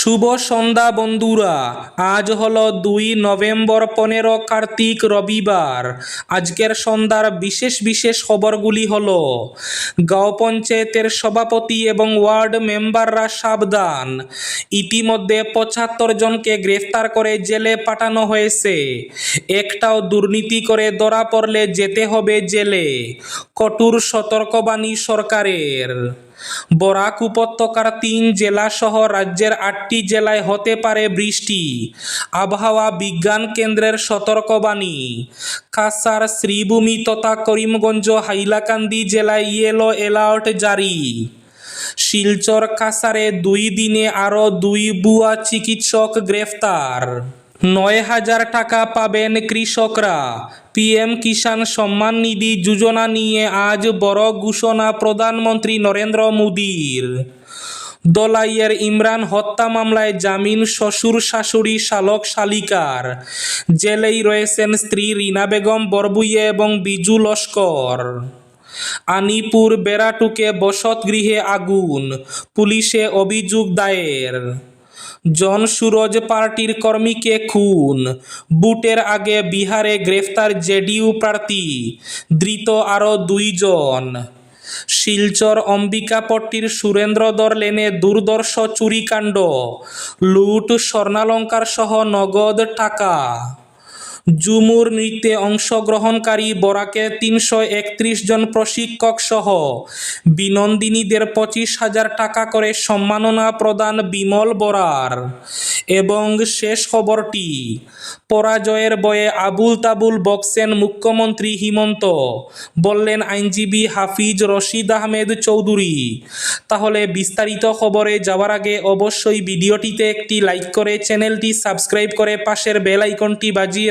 শুভ সন্ধ্যা, বন্ধুরা। আজ হলো দুই নভেম্বর পনেরো কার্তিক রবিবার। আজকের সন্ধ্যার বিশেষ বিশেষ খবরগুলি হল, গাঁও পঞ্চায়েতের সভাপতি এবং ওয়ার্ড মেম্বাররা সাবধান। ইতিমধ্যে পঁচাত্তর জনকে গ্রেফতার করে জেলে পাঠানো হয়েছে। একটাও দুর্নীতি করে ধরা পড়লে যেতে হবে জেলে। কঠোর সতর্কবাণী সরকারের। বরাক উপত্যকার তিন জেলা সহ রাজ্যের আটটি জেলায় হতে পারে বৃষ্টি। আবহাওয়া বিজ্ঞান কেন্দ্রের সতর্কবাণী। কাসার শ্রীভূমি তথা করিমগঞ্জ, হাইলাকান্দি জেলায় ইয়েলো অ্যালার্ট জারি। শিলচর কাসারে দুই দিনে আরও দুই বুয়া চিকিৎসক গ্রেফতার। নয় হাজার টাকা পাবেন কৃষকরা। পিএম কিষাণ সম্মান নিধি যোজনা নিয়ে আজ বড় ঘোষণা প্রধানমন্ত্রী নরেন্দ্র মোদীর। দলাইয়ের ইমরান হত্যা মামলায় জামিন শ্বশুর শাশুড়ি শালক শালিকার। জেলেই রয়েছেন স্ত্রী রিনা বেগম বরবুইয়ে এবং বিজু লস্কর। আনিপুর বেড়াটুকে বসতগৃহে আগুন, পুলিশে অভিযোগ দায়ের। জন সুরজ পার্টির কর্মীকে খুন। বুটের আগে বিহারে গ্রেফতার জেডিইউ প্রার্থী, ধৃত আরও দুইজন শিলচর অম্বিকাপট্টির সুরেন্দ্রদর লেনে দুর্দর্শ চুরিকাণ্ড, লুট স্বর্ণালঙ্কার সহ নগদ টাকা। ঝুমুর নৃত্যে অংশগ্রহণকারী বরাকে তিনশো একত্রিশ জন প্রশিক্ষক সহ বিনন্দিনীদের পঁচিশ হাজার টাকা করে সম্মাননা প্রদান বিমল বরার। এবং শেষ খবরটি, পরাজয়ের বয়ে আবুল তাবুল বক্সেন মুখ্যমন্ত্রী হিমন্ত বললেন আইনজীবী হাফিজ রশিদ আহমেদ চৌধুরী। তাহলে বিস্তারিত খবরে যাওয়ার আগে অবশ্যই ভিডিওটিতে একটি লাইক করে চ্যানেলটি সাবস্ক্রাইব করে পাশের বেল আইকনটি বাজিয়ে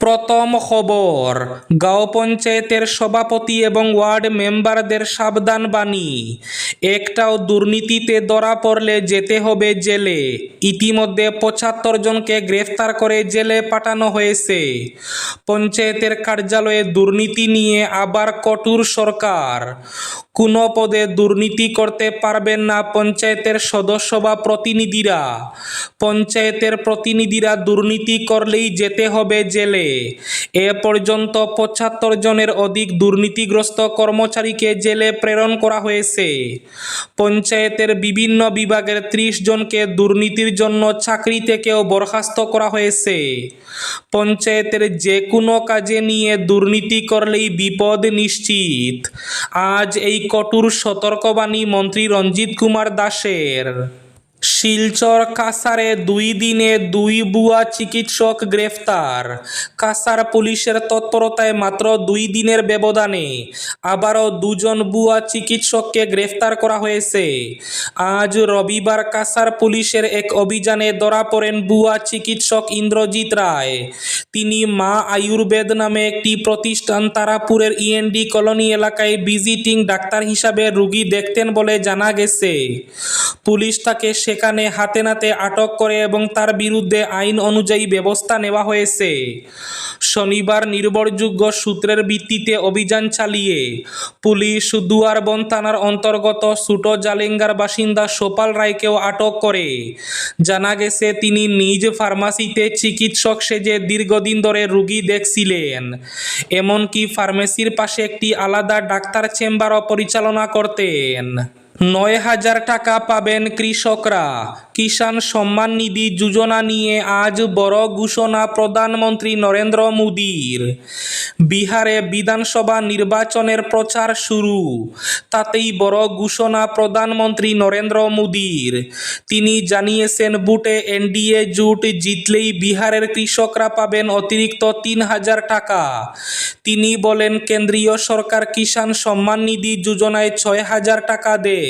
প্রথম খবর, গাঁও পঞ্চায়েতের সভাপতি এবং ওয়ার্ড মেম্বারদের সাবধান বাণী। একটাও দুর্নীতিতে ধরা পড়লে যেতে হবে জেলে। ইতিমধ্যে পঁচাত্তর জনকে গ্রেফতার করে জেলে পাঠানো হয়েছে। পঞ্চায়েতের কার্যালয়ে দুর্নীতি নিয়ে আবার কঠোর সরকার। কোনো পদে দুর্নীতি করতে পারবেন না পঞ্চায়েতের সদস্য বা প্রতিনিধিরা। পঞ্চায়েতের প্রতিনিধিরা দুর্নীতি করলেই যেতে হবে জেলে। এ পর্যন্ত পঁচাত্তর জনের অধিক দুর্নীতিগ্রস্ত কর্মচারীকে জেলে প্রেরণ করা হয়েছে। পঞ্চায়েতের বিভিন্ন বিভাগের ত্রিশ জনকে দুর্নীতির জন্য চাকরি থেকেও বরখাস্ত করা হয়েছে। পঞ্চায়েতের যে কোনো কাজে নিয়ে দুর্নীতি করলেই বিপদ নিশ্চিত। আজ এই কঠোর সতর্কবাণী মন্ত্রী রঞ্জিত কুমার দাসের। শিলচর কাসারে দুই দিনে দুই বুয়া চিকিৎসক গ্রেফতার। কাসার পুলিশের তৎপরতায় মাত্র দুই দিনের ব্যবধানে আবারও দুজন বুয়া চিকিৎসককে গ্রেফতার করা হয়েছে। আজ রবিবার কাসার পুলিশের এক অভিযানে ধরা পড়েন বুয়া চিকিৎসক ইন্দ্রজিৎ রায়। তিনি মা আয়ুর্বেদ নামে একটি প্রতিষ্ঠান তারাপুরের ইএনডি কলোনি এলাকায় ভিজিটিং ডাক্তার হিসাবে রুগী দেখতেন বলে জানা গেছে। পুলিশ তাকে সেখানে হাতে নাতে আটক করে এবং তার বিরুদ্ধে আইন অনুযায়ী ব্যবস্থা নেওয়া হয়েছে। শনিবার নির্ভরযোগ্য সূত্রের ভিত্তিতে অভিযান চালিয়ে পুলিশ দুয়ারবন থানার অন্তর্গত সুটো জালেঙ্গার বাসিন্দা সোপাল রায়কেও আটক করে। জানা গেছে, তিনি নিজ ফার্মাসিতে চিকিৎসক সেজে দীর্ঘদিন ধরে রুগী দেখছিলেন। এমনকি ফার্মেসির পাশে একটি আলাদা ডাক্তার চেম্বারও পরিচালনা করতেন। নয় হাজার টাকা পাবেন কৃষকরা। কিষাণ সম্মান নিধি যোজনা নিয়ে আজ বড় ঘোষণা প্রধানমন্ত্রী নরেন্দ্র মোদীর। বিহারে বিধানসভা নির্বাচনের প্রচার শুরু। তাতেই বড় ঘোষণা প্রধানমন্ত্রী নরেন্দ্র মোদীর। তিনি জানিয়েছেন বুটে এনডিএ জোট জিতলেই বিহারের কৃষকরা পাবেন অতিরিক্ত তিন হাজার টাকা। তিনি বলেন, কেন্দ্রীয় সরকার কিষাণ সম্মান নিধি যোজনায় ছয় হাজার টাকা দেয়।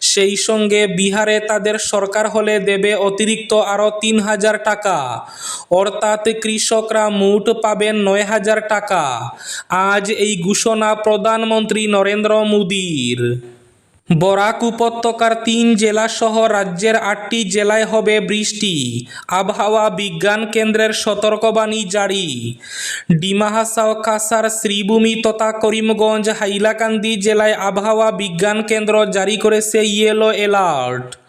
সেই সঙ্গে বিহারে তাদের সরকার হলে দেবে অতিরিক্ত আরও তিন হাজার টাকা। অর্থাৎ কৃষকরা মোট পাবেন নয় হাজার টাকা। আজ এই ঘোষণা প্রধানমন্ত্রী নরেন্দ্র মোদীর। বরাক উপত্যকার তিন জেলাসহ রাজ্যের আটটি জেলায় হবে বৃষ্টি। আবহাওয়া বিজ্ঞান কেন্দ্রের সতর্কবাণী জারি। ডিমাহাসাও কাসার শ্রীভূমি তথা করিমগঞ্জ হাইলাকান্দি জেলায় আবহাওয়া বিজ্ঞান কেন্দ্র জারি করেছে ইয়েলো অ্যালার্ট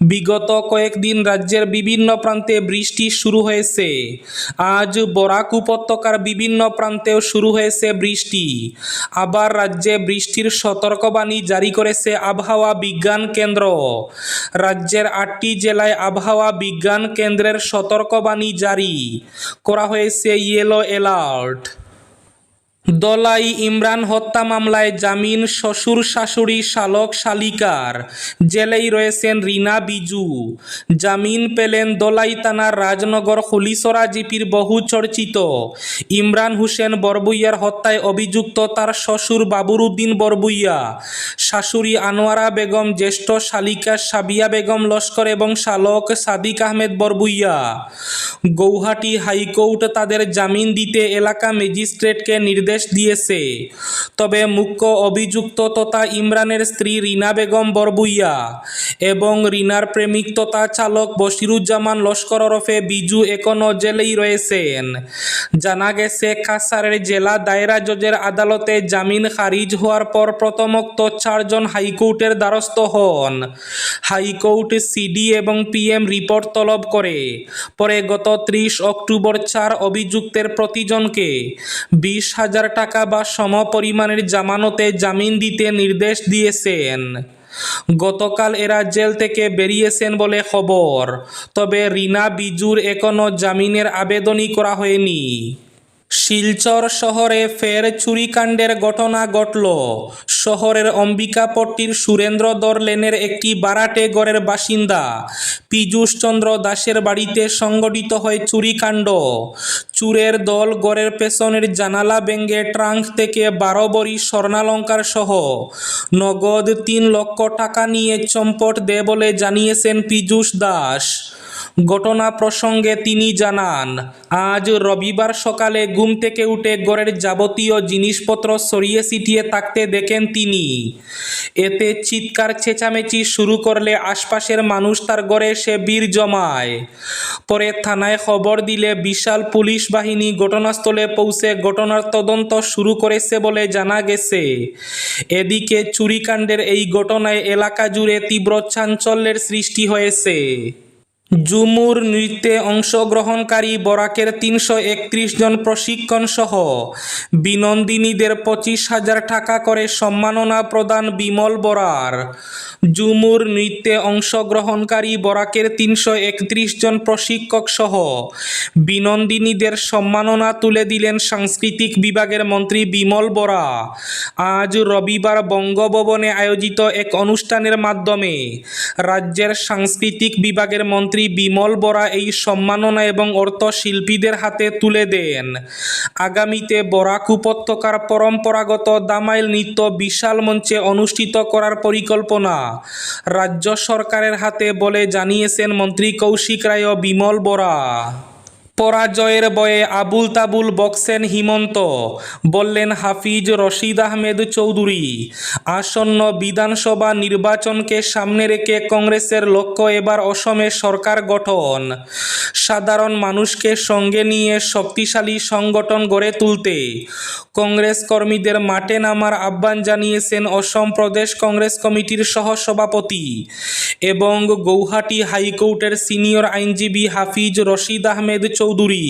বিগত কয়েকদিন রাজ্যের বিভিন্ন প্রান্তে বৃষ্টি শুরু হয়েছে। আজ বরাক উপত্যকার বিভিন্ন প্রান্তেও শুরু হয়েছে বৃষ্টি। আবার রাজ্যে বৃষ্টির সতর্কবাণী জারি করেছে আবহাওয়া বিজ্ঞান কেন্দ্র। রাজ্যের আটটি জেলায় আবহাওয়া বিজ্ঞান কেন্দ্রের সতর্কবাণী জারি। করা হয়েছে ইয়েলো অ্যালার্ট দলাই ইমরান হত্যা মামলায় জামিন শ্বশুর শাশুড়ি শালক শালিকার। জেলেই রয়েছেন রিনা বিজু। জামিন পেলেন দলাই থানার রাজনগর হলিসরা জিপির বহু চর্চিত। ইমরান হোসেন বরবুইয়ার হত্যায় অভিযুক্ত তার শ্বশুর বাবুরুদ্দিন বরবুইয়া। শাশুড়ি আনোয়ারা বেগম, জ্যেষ্ঠ শালিকা সাবিয়া বেগম, লস্কর এবং শালক সাদিক আহমেদ বরবুইয়া। গৌহাটি হাইকোর্ট তাদের জামিন দিতে এলাকা ম্যাজিস্ট্রেটকে নির্দেশ দিয়েছে। তবে মুখ্য অভিযুক্ত তথা ইমরানের স্ত্রী রিনা বেগম বরবুইয়া এবং রিনার প্রেমিক তথা চালক বশিরুজ্জামান লস্কর ওরফে বিজু এখনও জেলেই রয়েছেন। জানা গেছে কাসারের জেলা দায়রা জজের আদালতে জামিন খারিজ হওয়ার পর প্রথমোক্ত চারজন হাইকোর্টের দ্বারস্থ হন। হাইকোর্ট সিডি এবং পিএম রিপোর্ট তলব করে। পরে গত ত্রিশ অক্টোবর চার অভিযুক্তের প্রতিজনকে বিশ হাজার টাকা বা সমপরিমাণের জামানতে জামিন দিতে নির্দেশ দিয়েছেন। গতকাল এরা জেল থেকে বেরিয়েছেন বলে খবর, তবে রিনা বিজুর এখনও জামিনের আবেদনই করা হয়নি। শিলচর শহরে ফের চুরিকাণ্ডের ঘটনা ঘটল। শহরের অম্বিকাপট্টির সুরেন্দ্রদর লেনের একটি বারাটে গড়ের বাসিন্দা পীযূষচন্দ্র দাসের বাড়িতে সংগঠিত হয় চুরিকাণ্ড। চুরের দল গড়ের পেছনের জানালা ভেঙে ট্রাঙ্ক থেকে বারো বড়ি স্বর্ণালঙ্কার সহ নগদ তিন লক্ষ টাকা নিয়ে চম্পট দে বলে জানিয়েছেন পীযূষ দাস। ঘটনা প্রসঙ্গে তিনি জানান, আজ রবিবার সকালে ঘুম থেকে উঠে ঘরের যাবতীয় জিনিসপত্র সরিয়ে ছিটিয়ে থাকতে দেখেন তিনি। এতে চিৎকার, চেঁচামেচি শুরু করলে আশপাশের মানুষ তার ঘরে এসে বীর জমায়। পরে থানায় খবর দিলে বিশাল পুলিশ বাহিনী ঘটনাস্থলে পৌঁছে ঘটনার তদন্ত শুরু করেছে বলে জানা গেছে। এদিকে চুরিকাণ্ডের এই ঘটনায় এলাকা জুড়ে তীব্র চাঞ্চল্যের সৃষ্টি হয়েছে। জুমুর নৃত্যে অংশগ্রহণকারী বরাকের তিনশো একত্রিশ জন প্রশিক্ষণ সহ বিনন্দিনীদের পঁচিশ হাজার টাকা করে সম্মাননা প্রদান বিমল বরার। জুমুর নৃত্যে অংশগ্রহণকারী বরাকের তিনশো একত্রিশ জন প্রশিক্ষক সহ বিনন্দিনীদের সম্মাননা তুলে দিলেন সাংস্কৃতিক বিভাগের মন্ত্রী বিমল বরা। আজ রবিবার বঙ্গভবনে আয়োজিত এক অনুষ্ঠানের মাধ্যমে রাজ্যের সাংস্কৃতিক বিভাগের মন্ত্রী বিমল বরা এই সম্মাননা এবং অর্থ শিল্পীদের হাতে তুলে দেন। আগামীতে বরাক উপত্যকার পরম্পরাগত দামাইল নৃত্য বিশাল মঞ্চে অনুষ্ঠিত করার পরিকল্পনা। রাজ্য সরকারের হাতে বলে জানিয়েছেন মন্ত্রী কৌশিক রায় বিমল বরা। পরাজয়ের বয়ে আবুল তাবুল বক্সেন হিমন্ত। বললেন, হাফিজ রশিদ আহমেদ চৌধুরী, আসন্ন বিধানসভা নির্বাচনকে সামনে রেখে কংগ্রেসের লক্ষ্য এবার অসমে সরকার গঠন। সাধারণ মানুষকে সঙ্গে নিয়ে শক্তিশালী সংগঠন গড়ে তুলতে কংগ্রেস কর্মীদের মাঠে নামার আহ্বান জানিয়েছেন অসম প্রদেশ কংগ্রেস কমিটির সহসভাপতি এবং গৌহাটি হাইকোর্টের সিনিয়র আইনজীবী হাফিজ রশিদ আহমেদ চৌধুরী।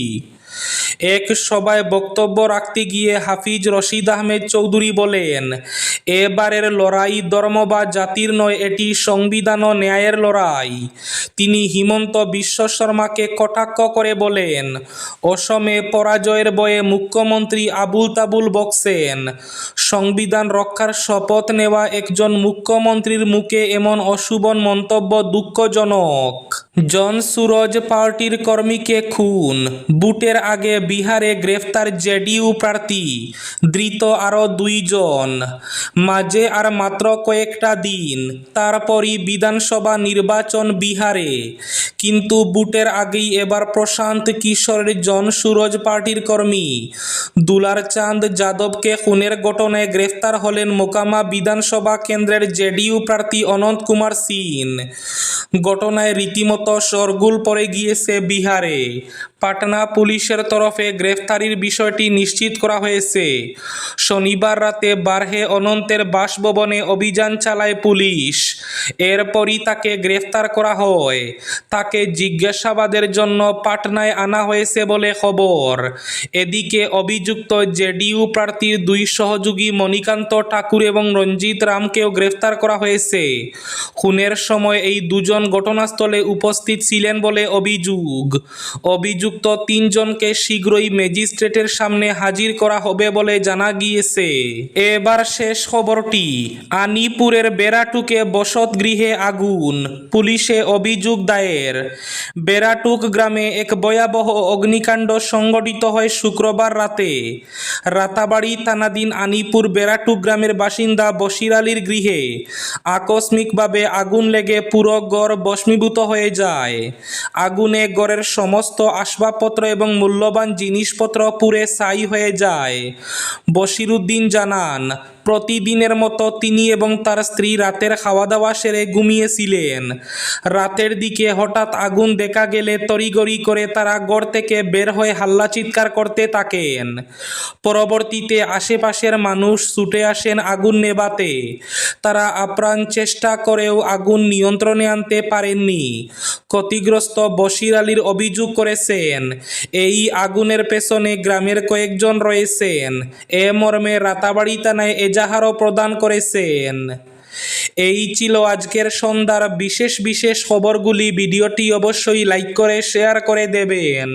এক সভায় বক্তব্য রাখতে গিয়ে হাফিজ রশিদ আহমেদ চৌধুরী বলেন, এবারের লড়াই ধর্ম বা জাতির নয়, এটি সংবিধান ও ন্যায়ের লড়াই। তিনি হিমন্ত বিশ্ব শর্মাকে কটাক্ষ করে বলেন, অসমে পরাজয়ের বয়ে মুখ্যমন্ত্রী আবুল তাবুল বকছেন। সংবিধান রক্ষার শপথ নেওয়া একজন মুখ্যমন্ত্রীর মুখে এমন অশুভন মন্তব্য দুঃখজনক। জন সুরজ পার্টির কর্মীকে খুন। বুটের আগে বিহারে গ্রেফতার জেডিইউ প্রার্থী, ধৃত আরও দুইজন। মাঝে আর মাত্র কয়েকটা দিন, তারপরই বিধানসভা নির্বাচন বিহারে। কিন্তু বুটের আগেই এবার প্রশান্ত কিশোরের জন সুরজ পার্টির কর্মী, দুলার চাঁদ যাদবকে খুনের ঘটনায় গ্রেফতার হলেন মোকামা বিধানসভা কেন্দ্রের জেডিইউ প্রার্থী অনন্ত কুমার সিন ঘটনায় রীতিমতো শোরগোল পড়ে গিয়েছে বিহারে। পাটনা পুলিশের তরফে গ্রেফতারির বিষয়টি নিশ্চিত করা হয়েছে। শনিবার রাতে বারহে অনন্তের বাসভবনে অভিযান চালায় পুলিশ। এরপরই তাকে গ্রেফতার করা হয়। তাকে জিজ্ঞাসাবাদের জন্য পাটনায় আনা হয়েছে বলে খবর। এদিকে অভিযুক্ত জেডিইউ প্রার্থীর দুই সহযোগী মণিকান্ত ঠাকুর এবং রঞ্জিত রামকেও গ্রেফতার করা হয়েছে। খুনের সময় এই দুজন ঘটনাস্থলে উপস্থিত ছিলেন বলে অভিযোগ। অভিযুক্ত তিনজনকে শীঘ্রই ম্যাজিস্ট্রেটের সামনে হাজির করা হবে বলে জানা গিয়েছে। এবার শেষ খবরটি, আনিপুরের বেড়াটুকে বসত গৃহে আগুন, পুলিশে অভিযোগ দায়ের। বেড়াটুক গ্রামে এক ভয়াবহ অগ্নিকাণ্ড সংঘটিত হয় শুক্রবার রাতে। রাতাবাড়ি থানাধীন আনিপুর বেড়াটুক গ্রামের বাসিন্দা বশির আলীর গৃহে। আকস্মিকভাবে আগুন লেগে পুরো গড় বস্মীভূত হয়ে যায়। আগুনে গড়ের সমস্ত আসবাবপত্র এবং মূল্যবান জিনিসপত্র পুড়ে ছাই হয়ে যায়। বশিরুদ্দিন জানান, প্রতিদিনের মতো তিনি এবং তার স্ত্রী রাতের খাওয়া দাওয়া সেরে ঘুমিয়েছিলেন। রাতের দিকে হঠাৎ আগুন দেখা গেলে তড়িগড়ি করে তারা ঘর থেকে বের হয়ে হাল্লা চিৎকার করতে থাকেন। পরবর্তীতে আশেপাশের মানুষ ছুটে আসেন আগুন নেভাতে। তারা আপ্রাণ চেষ্টা করেও আগুন নিয়ন্ত্রণে আনতে পারেননি। ক্ষতিগ্রস্ত বশির আলীর অভিযোগ করেছেন। এই আগুনের পেছনে গ্রামের কয়েকজন রয়েছেন। এ মর্মে রাতাবাড়ি থানায় এজাহারও প্রদান করেছেন। এই ছিল আজকের সন্ধ্যার বিশেষ বিশেষ খবরগুলি। ভিডিওটি অবশ্যই লাইক করে, শেয়ার করে দেবেন।